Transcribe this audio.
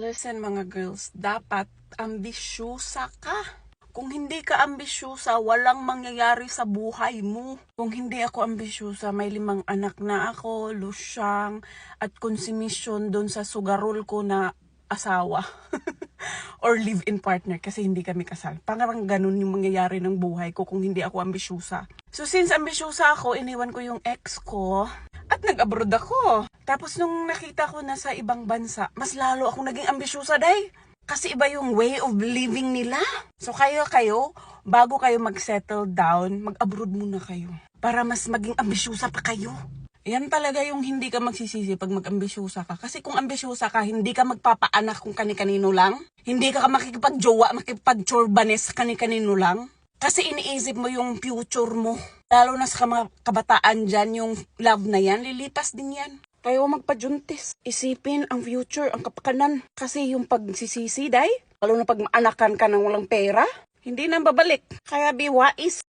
Listen mga girls, dapat ambisyosa ka. Kung hindi ka ambisyosa, walang mangyayari sa buhay mo. Kung hindi ako ambisyosa, may limang anak na ako, lusyang, at konsumisyon doon sa sugarol ko na asawa. Or live-in partner kasi hindi kami kasal. Parang ganun yung mangyayari ng buhay ko kung hindi ako ambisyosa. So since ambisyosa ako, iniwan ko yung ex ko at nag-abroad ako. Tapos nung nakita ko na sa ibang bansa, mas lalo akong naging ambisyosa, day. Kasi iba yung way of living nila. So kayo, kayo, bago kayo mag-settle down, mag-abroad muna kayo. Para mas maging ambisyosa pa kayo. Yan talaga yung hindi ka magsisisi pag mag-ambisyosa ka. Kasi kung ambisyosa ka, hindi ka magpapaanak kung kani-kanino lang. Hindi ka makikipagjowa, makipagchorbanes kani-kanino lang. Kasi iniisip mo yung future mo. Lalo na sa kabataan dyan, yung love na yan, lilipas din yan. Kayo magpajuntis. Isipin ang future, ang kapakanan. Kasi yung pagsisisi, day, lalo na pag maanakan ka ng walang pera, hindi na babalik. Kaya be wise.